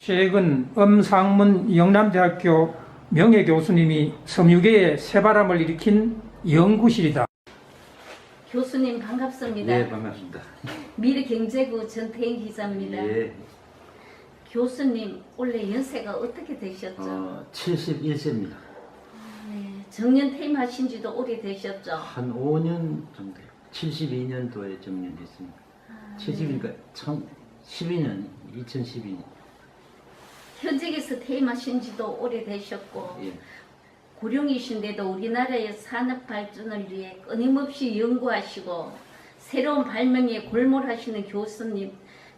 최근 엄상문 영남대학교 명예교수님이 섬유계에 새바람을 일으킨 연구실이다. 교수님 반갑습니다. 예, 반갑습니다. 미래경제부 전태인 기자입니다. 예, 교수님 원래 연세가 어떻게 되셨죠? 어, 71세입니다. 네, 정년 퇴임하신 지도 오래되셨죠? 한 5년 정도 돼요. 72년도에 정년했습니다. 아, 70이니까 12년, 2012년. 현직에서 퇴임하신 지도 오래되셨고 예, 고령이신데도 우리나라의 산업 발전을 위해 끊임없이 연구하시고 새로운 발명에 골몰하시는 교수님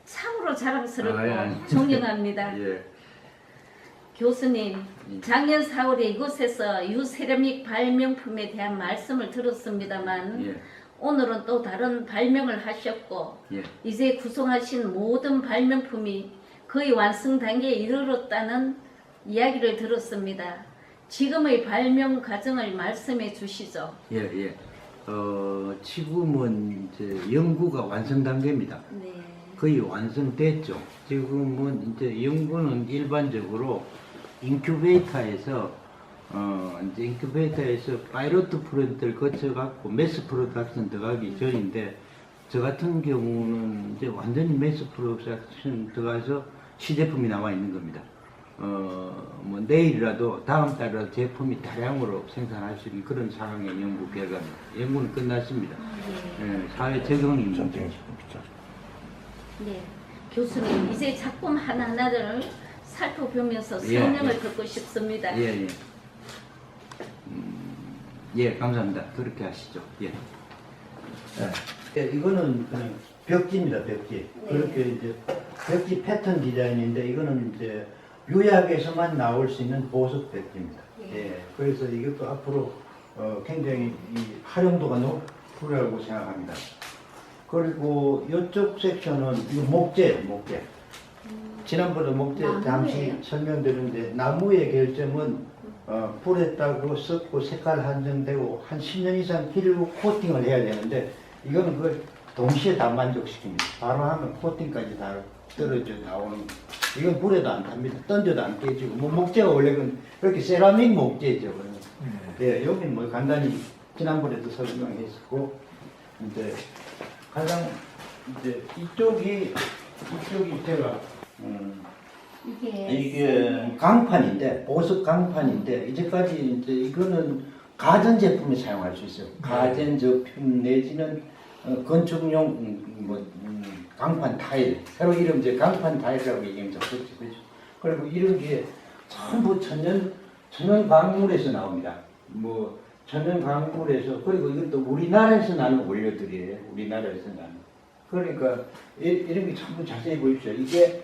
참으로 자랑스럽고 아, 예, 아니. 존경합니다. 예, 교수님, 예. 작년 4월에 이곳에서 유세라믹 발명품에 대한 말씀을 들었습니다만 예, 오늘은 또 다른 발명을 하셨고 예. 이제 구성하신 모든 발명품이 거의 완성 단계에 이르렀다는 이야기를 들었습니다. 지금의 발명 과정을 말씀해 주시죠. 예, 예. 어, 지금은 이제 연구가 완성 단계입니다. 네. 거의 완성됐죠. 지금은 이제 연구는 일반적으로 인큐베이터에서 어 이제 인큐베이터에서 파이로트 프로젝트를 거쳐갖고 매스 프로덕션 들어가기 전인데 저 같은 경우는 이제 완전히 매스 프로덕션 들어가서 시제품이 나와 있는 겁니다. 어 뭐 내일이라도 다음 달이라도 제품이 다량으로 생산할 수 있는 그런 상황의 연구 결과입니다. 연구는 끝났습니다. 네. 예, 사회 적용입니다. 네. 교수님, 이제 작품 하나하나를 살펴보면서 예, 설명을 예. 듣고 싶습니다. 예, 예. 음, 예, 감사합니다. 그렇게 하시죠. 예. 예, 이거는 그냥 벽지입니다, 벽지. 네. 그렇게 이제 벽지 패턴 디자인인데 이거는 이제 유약에서만 나올 수 있는 보석 벽지입니다. 예. 예. 그래서 이것도 앞으로 어, 굉장히 이 활용도가 높으라고 생각합니다. 그리고 이쪽 섹션은 이거 목재, 목재. 지난번에 목재 나무예요? 잠시 설명드렸는데 나무의 결점은 어, 불에 따고 썩고 색깔 한정되고 한 10년 이상 기르고 코팅을 해야 되는데 이거는 그걸 동시에 다 만족시킵니다. 바로 하면 코팅까지 다 떨어져 나오는 이건 불에도 안 탑니다. 던져도 안 깨지고 뭐 목재가 원래 그 이렇게 세라믹 목재죠. 그러면. 예, 여기 뭐 간단히 지난번에도 설명했었고 이제 가장 이제 이쪽이 이쪽이 제가 음, 이게, 이게 강판인데 보석 강판인데 이제까지 이제 이거는 가전 제품에 사용할 수 있어요. 가전 제품 내지는 어, 건축용 음, 뭐 음, 강판 타일 새로 이름 이제 강판 타일이라고 얘기하면 좋겠죠. 그죠? 그리고 이런 게 전부 천연 천연 광물에서 나옵니다. 뭐 천연 광물에서 그리고 이것도 우리나라에서 나는 원료들이에요. 우리나라에서 나는. 그러니까 이, 이런 게 전부 자세히 보십시오. 이게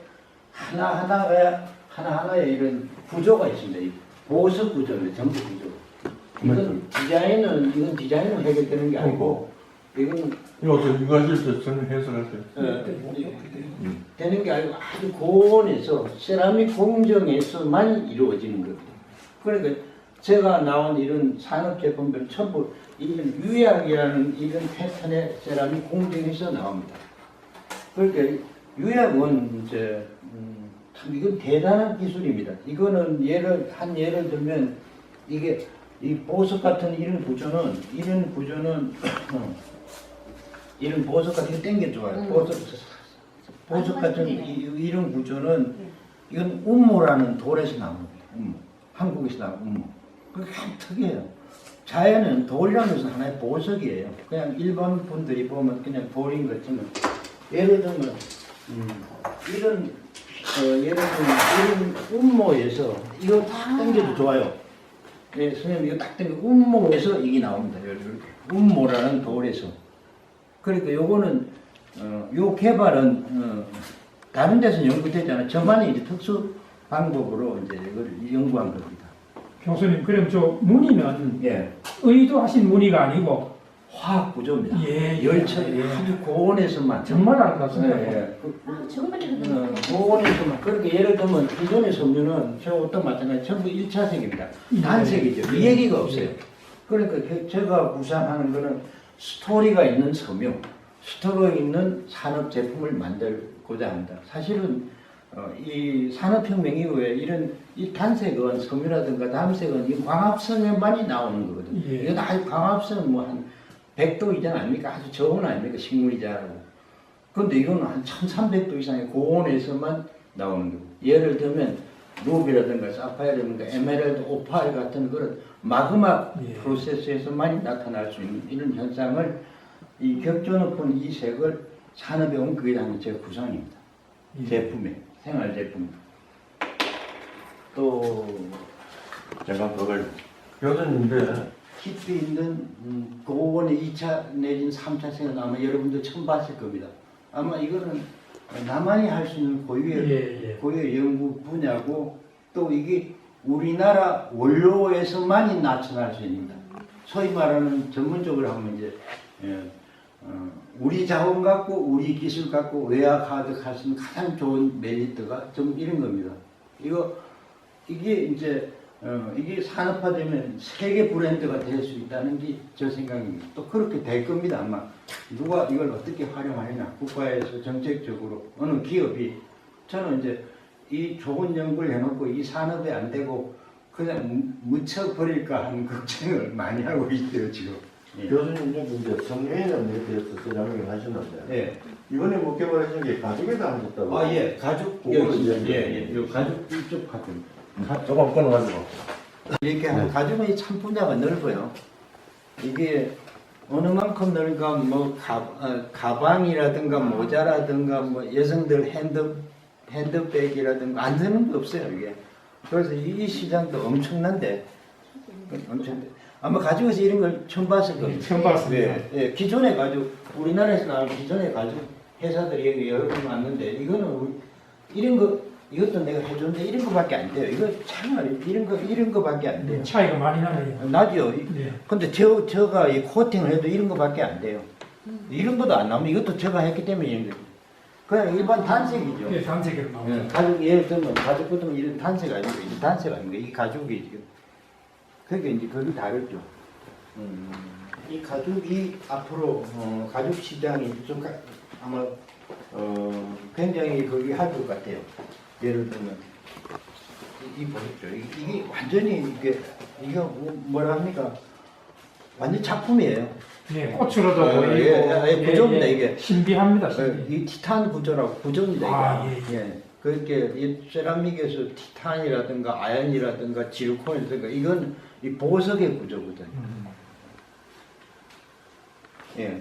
하나 하나가 하나 하나에 이런 구조가 있습니다. 이 보석 구조입니다. 전부 구조. 이건 디자인은 이건 디자인은 해결되는 게 아니고 이건 이거 이거 하실 때 저는 해석하세요. 어, 되는 게 아니고 아주 고온에서 세라믹 공정에서만 이루어지는 겁니다. 그러니까 제가 나온 이런 산업 제품들 전부 이런 유약이라는 이런 패턴의 세라믹 공정에서 나옵니다. 그러니까 유약은 이제 음, 참 이건 대단한 기술입니다. 이거는 예를 한 예를 들면 이게 이 보석 같은 이런 구조는 이런 구조는 이런 보석 같은 거 땡겨줘요. 음. 보석 보석 아, 같은. 이, 이런 구조는 이건 운모라는 돌에서 나온 겁니다. 운모. 한국에서 나온 운모. 그게 참 특이해요. 자연은 돌이라는 것은 하나의 보석이에요. 그냥 일반 분들이 보면 그냥 돌인 것처럼 예를 들면 음, 이런 어, 예를 들면 이런 운모에서 이거 딱 아. 당겨도 좋아요. 예, 선생님 이거 딱 당겨 운모에서 이게 나옵니다. 이렇게 운모라는 돌에서. 그러니까 요거는 어, 요 개발은 어, 다른 데서 연구되지 않아. 저만의 이제 특수 방법으로 이제 이걸 연구한 겁니다. 교수님, 그럼 저 무늬는 예, 의도하신 무늬가 아니고 화학 구조입니다. 예, 예. 열처리 예. 아주 고온에서만 정말 아름답습니다. 예, 예. 그, 아, 정말 이런 어, 거 고온에서만 그렇게 예를 들면 기존의 섬유는 저것도 마찬가지 전부 1차색입니다. 예. 단색이죠. 이 얘기가 없어요. 그러니까 그- 제가 구상하는 거는 스토리가 있는 섬유, 스토리가 있는 산업 제품을 만들고자 합니다. 사실은 어, 이 산업혁명 이후에 이런 이 단색은 섬유라든가 담색은 이 광합성에만이 나오는 거거든요. 예. 이건 아주 광합성은 뭐한 100도 이상 아닙니까? 아주 적은 아닙니까? 식물이 자라고. 근데 이거는 한 1300도 이상의 고온에서만 나오는 거고. 예를 들면 루비라든가 사파이어라든가 에메랄드, 오파일 같은 그런 마그마 예. 프로세스에서만 나타날 수 있는 이런 현상을 이 격조 높은 이 색을 산업에 온 그게 다제 구성입니다. 예. 제품에 생활 제품. 또 제가 그걸 교수님인데 깊이 있는 음, 고온의 2차 내지는 3차 생활 아마 여러분도 처음 봤을 겁니다. 아마 이거는 나만이 할 수 있는 고유의 예, 예. 고유의 연구 분야고 또 이게 우리나라 원료에서만이 나타날 수 있습니다. 소위 말하는 전문적으로 하면 이제 예, 어, 우리 자원 갖고 우리 기술 갖고 외화 가득할 수 있는 가장 좋은 메리트가 좀 이런 겁니다. 이거 이게 이제 어, 이게 산업화되면 세계 브랜드가 될 수 있다는 게 저 생각입니다. 또 그렇게 될 겁니다 아마 누가 이걸 어떻게 활용하느냐 국가에서 정책적으로 어느 기업이 저는 이제 이 좋은 연구를 해놓고 이 산업에 안 되고 그냥 묻혀 버릴까 하는 걱정을 많이 하고 있어요 지금. 예. 교수님도 이제 데 대해서 세상을 하셨는데 예. 이번에 목격하신 게 가족에다 하셨다고 아 예. 가죽 예, 예. 요 가죽 이쪽 가죽. 가- 조금 끊어가지고 이렇게 하면 가죽은 참 분야가 넓어요. 이게 어느 만큼 넓은가 뭐 가, 어, 가방이라든가 모자라든가 뭐 여성들 핸드 핸드백이라든가 안 되는 게 없어요 이게. 그래서 이, 이 시장도 엄청난데 엄청 아마 가죽에서 이런 걸 처음 봤을 겁니다. 처음 봤습니다. 예, 예. 기존의 가죽 우리나라에서 나온 기존의 가죽 회사들이 여기 여러 군 왔는데 이거는 우리, 이런 거 이것도 내가 해줬는데 이런 거밖에 안 돼요. 이거 정말 이런 거 이런 거밖에 안 돼요. 차이가 많이 나네요. 나죠. 이- 예. 근데 저 저가 이 코팅을 해도 이런 거밖에 안 돼요. 이런 것도 안 나오면 이것도 제가 했기 때문에 이런 거. 그냥 일반 단색이죠. 예, 단색으로 나오죠. 예, 가죽 예를 들면 가죽 거 이런 단색 아니고 이 단색 아닌가 이 가죽이 지금 그게 이제 그게 다르죠. 음, 이 가죽이 앞으로 어, 가죽 시장이 좀 가- 아마 어, 굉장히 거기 할 것 같아요. 예를 들면 이, 이 보십시오. 이- 이게 완전히 이게 이게 뭐- 뭐라 합니까? 완전 작품이에요. 예, 꽃으로도 예, 보이고 예, 예, 구조입니다, 이게. 신비합니다. 어, 신비. 이 티탄 구조라고 구조입니다. 이게. 아, 예, 예. 그렇게 이 세라믹에서 티탄이라든가 아연이라든가 지르콘이라든가 이건 이 보석의 구조거든요. 음. 예.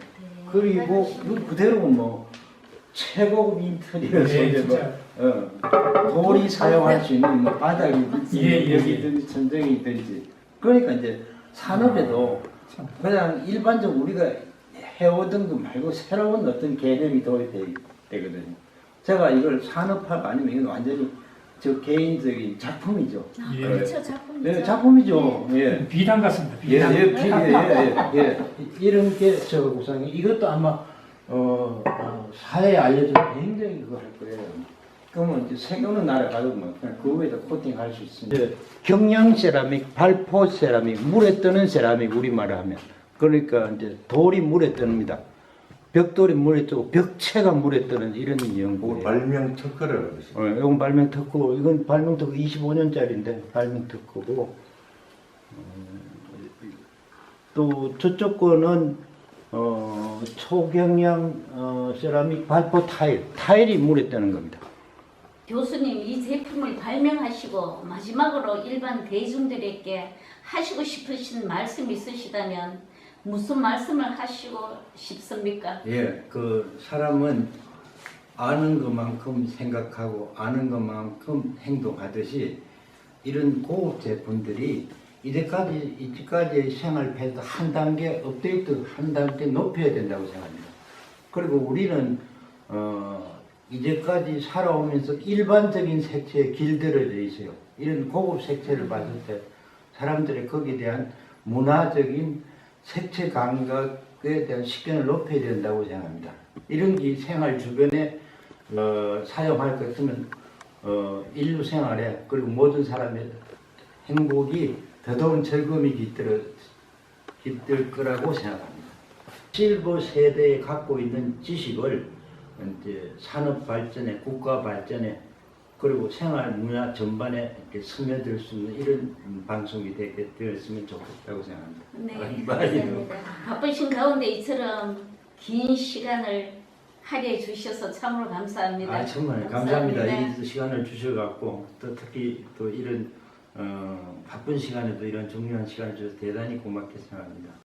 그리고 그 그대로 뭐 최고급 예, 이제 뭐 진짜. 어, 돌이 사용할 수 있는 뭐 바닥이든지 예, 예, 여기든지 천정이든지 그러니까 이제 산업에도 참. 그냥 일반적 우리가 해오던 거 말고 새로운 어떤 개념이 도입되거든요. 제가 이걸 산업화가 아니면 이건 완전히 저 개인적인 작품이죠. 아, 예. 그렇죠 작품이죠. 네, 작품이죠. 예. 비단 같습니다. 예, 비단. 예, 비, 예, 예, 예. 이런 게저 구성이 이것도 아마 어, 어, 사회에 알려져 굉장히 그거 할 거예요. 그러면 이제 나라 가도 뭐 그냥 그 위에다 코팅할 수 있습니다. 경량 세라믹, 발포 세라믹, 물에 뜨는 세라믹 우리말로 하면 그러니까 이제 돌이 물에 뜹니다. 벽돌이 물에 뜨고 벽체가 물에 뜨는 이런 연구. 발명 특허를. 어, 이건 발명 특허, 이건 발명 특허 25년짜리인데 발명 특허고 어, 또 저쪽 거는 어, 초경량 어, 세라믹 발포 타일, 타일이 물에 뜨는 겁니다. 교수님 이 제품을 발명하시고 마지막으로 일반 대중들에게 하시고 싶으신 말씀 있으시다면 무슨 말씀을 하시고 싶습니까? 예, 그 사람은 아는 것만큼 생각하고 아는 것만큼 행동하듯이 이런 고급 제품들이 이제까지 이제까지의 생활 패드 한 단계 업데이트 한 단계 높여야 된다고 생각합니다. 그리고 우리는 어 이제까지 살아오면서 일반적인 색채에 길들여져 있어요. 이런 고급 색채를 봤을 때 사람들의 거기에 대한 문화적인 색채 감각에 대한 식견을 높여야 된다고 생각합니다. 이런 게 생활 주변에 어, 사용할 것 같으면 어, 인류 생활에 그리고 모든 사람의 행복이 더더운 즐거움이 깃들어 깃들 거라고 생각합니다. 실버 세대에 갖고 있는 지식을 이제 산업 발전에 국가 발전에 그리고 생활 문화 전반에 이렇게 스며들 수 있는 이런 음, 방송이 되게 되었으면 좋겠다고 생각합니다. 네, 감사합니다. 바쁘신 가운데 이처럼 긴 시간을 할애해 주셔서 참으로 감사합니다. 아 정말 감사합니다. 이 시간을 주셔갖고 또 특히 또 이런 어, 바쁜 시간에도 이런 중요한 시간을 주셔서 대단히 고맙게 생각합니다.